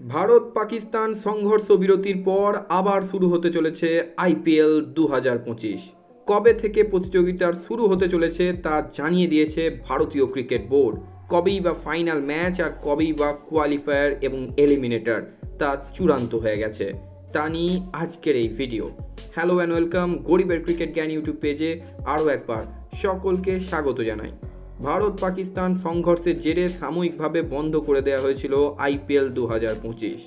ভারত পাকিস্তান সংঘর্ষ বিরতির পর আবার শুরু হতে চলেছে আইপিএল দু হাজার পঁচিশ। কবে থেকে প্রতিযোগিতার শুরু হতে চলেছে তা জানিয়ে দিয়েছে ভারতীয় ক্রিকেট বোর্ড। কবেই বা ফাইনাল ম্যাচ আর কবেই বা কোয়ালিফায়ার এবং এলিমিনেটর তা চূড়ান্ত হয়ে গেছে। তা নিয়ে আজকের এই ভিডিও। হ্যালো অ্যান্ড ওয়েলকাম গরিবের ক্রিকেট জ্ঞান ইউটিউব পেজে আরও একবার সকলকে স্বাগত জানাই। ভারত পাকিস্তান সংঘর্ষের জেরে সাময়িকভাবে বন্ধ করে দেওয়া হয়েছিল আইপিএল দু হাজার পঁচিশ।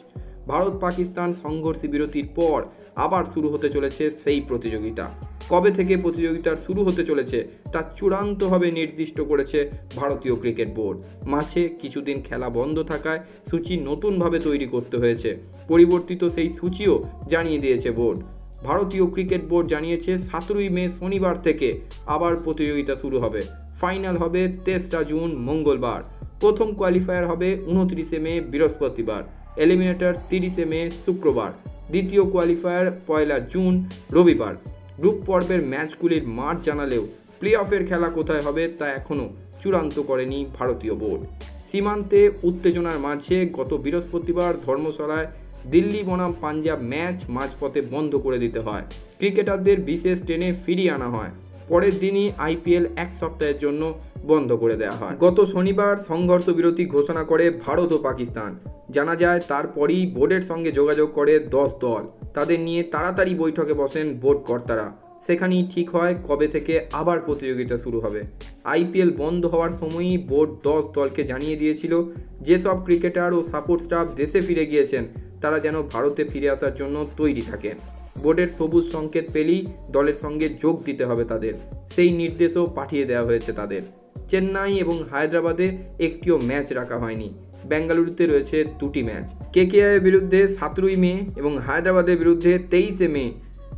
ভারত পাকিস্তান সংঘর্ষ বিরতির পর আবার শুরু হতে চলেছে সেই প্রতিযোগিতা। কবে থেকে প্রতিযোগিতার শুরু হতে চলেছে তা চূড়ান্তভাবে নির্দিষ্ট করেছে ভারতীয় ক্রিকেট বোর্ড। মাঝে কিছুদিন খেলা বন্ধ থাকায় সূচি নতুনভাবে তৈরি করতে হয়েছে। পরিবর্তিত সেই সূচিও জানিয়ে দিয়েছে বোর্ড। ভারতীয় ক্রিকেট বোর্ড জানিয়েছে সতেরোই মে শনিবার থেকে আবার প্রতিযোগিতা শুরু হবে। ফাইনাল হবে তেসরা জুন মঙ্গলবার। প্রথম কোয়ালিফায়ার হবে উনত্রিশে মে বৃহস্পতিবার, এলিমিনেটর তিরিশে মে শুক্রবার, দ্বিতীয় কোয়ালিফায়ার পয়লা জুন রবিবার। গ্রুপ পর্বের ম্যাচগুলির মাঠ জানালেও প্লে অফের খেলা কোথায় হবে তা এখনও চূড়ান্ত করেনি ভারতীয় বোর্ড। সীমান্তে উত্তেজনার মাঝে গত বৃহস্পতিবার ধর্মশালায় দিল্লি বনাম পাঞ্জাব ম্যাচ মাঝপথে বন্ধ করে দিতে হয়। ক্রিকেটারদের বিশেষ ট্রেনে ফিরিয়ে আনা হয়। পরের দিনই আইপিএল এক সপ্তাহের জন্য বন্ধ করে দেওয়া হয়। গত শনিবার সংঘর্ষ বিরতি ঘোষণা করে ভারত ও পাকিস্তান। জানা যায়, তারপরই বোর্ডের সঙ্গে যোগাযোগ করে দশ দল। তাদের নিয়ে তাড়াতাড়ি বৈঠকে বসেন বোর্ড কর্তারা। সেখানেই ঠিক হয় কবে থেকে আবার প্রতিযোগিতা শুরু হবে। আইপিএল বন্ধ হওয়ার সময়ই বোর্ড দশ দলকে জানিয়ে দিয়েছিল, যেসব ক্রিকেটার ও সাপোর্ট স্টাফ দেশে ফিরে গিয়েছেন, তারা যেন ভারতে ফিরে আসার জন্য তৈরি থাকেন। বোর্ডের সবুজ সংকেত পেলেই দলের সঙ্গে যোগ দিতে হবে তাদের। সেই নির্দেশও পাঠিয়ে দেওয়া হয়েছে তাদের। চেন্নাই এবং হায়দ্রাবাদে একটিও ম্যাচ রাখা হয়নি। বেঙ্গালুরুতে রয়েছে দুটি ম্যাচ। কেকেআর বিরুদ্ধে সতেরোই মে এবং হায়দ্রাবাদের বিরুদ্ধে তেইশে মে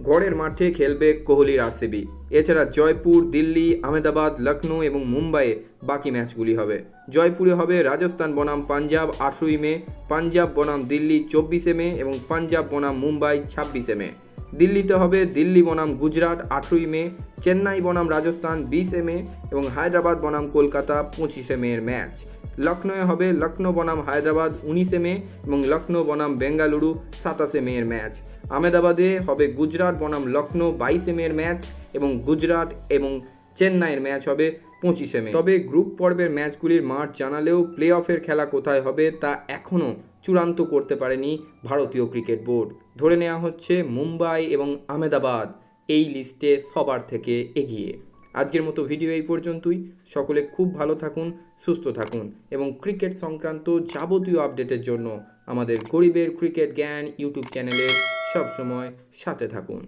ঘরের মাঠে খেলবে কোহলির আরসিবি। এছাড়া জয়পুর, দিল্লি, আহমেদাবাদ লখনৌ এবং মুম্বাইয়ে বাকি ম্যাচগুলি হবে। জয়পুরে হবে রাজস্থান বনাম পাঞ্জাব আঠেরোই মে, পাঞ্জাব বনাম দিল্লি চব্বিশে মে এবং পাঞ্জাব বনাম মুম্বাই ছাব্বিশে মে। দিল্লিতে হবে দিল্লি বনাম গুজরাট আঠেরোই মে, চেন্নাই বনাম রাজস্থান বিশে মে এবং হায়দ্রাবাদ বনাম কলকাতা পঁচিশে মের ম্যাচ লখনৌয়ে হবে লখনৌ বনাম হায়দ্রাবাদ উনিশে মে এবং লখনৌ বনাম বেঙ্গালুরু সাতাশে মের ম্যাচ আহমেদাবাদে হবে গুজরাট বনাম লখনৌ বাইশে মের ম্যাচ এবং গুজরাট এবং চেন্নাইয়ের ম্যাচ হবে পঁচিশে মে। তবে গ্রুপ পর্বের ম্যাচগুলির মাঠ জানালেও প্লে অফের খেলা কোথায় হবে তা এখনও চূড়ান্ত করতে পারেনি ভারতীয় ক্রিকেট বোর্ড। ধরে নেওয়া হচ্ছে মুম্বাই এবং আহমেদাবাদ এই লিস্টে সবার থেকে এগিয়ে। আজকের মতো ভিডিও এই পর্যন্তই। সকলে খুব ভালো থাকুন, সুস্থ থাকুন এবং ক্রিকেট সংক্রান্ত যাবতীয় আপডেটের জন্য আমাদের গরিবের ক্রিকেট জ্ঞান ইউটিউব চ্যানেলের সবসময় সাথে থাকুন।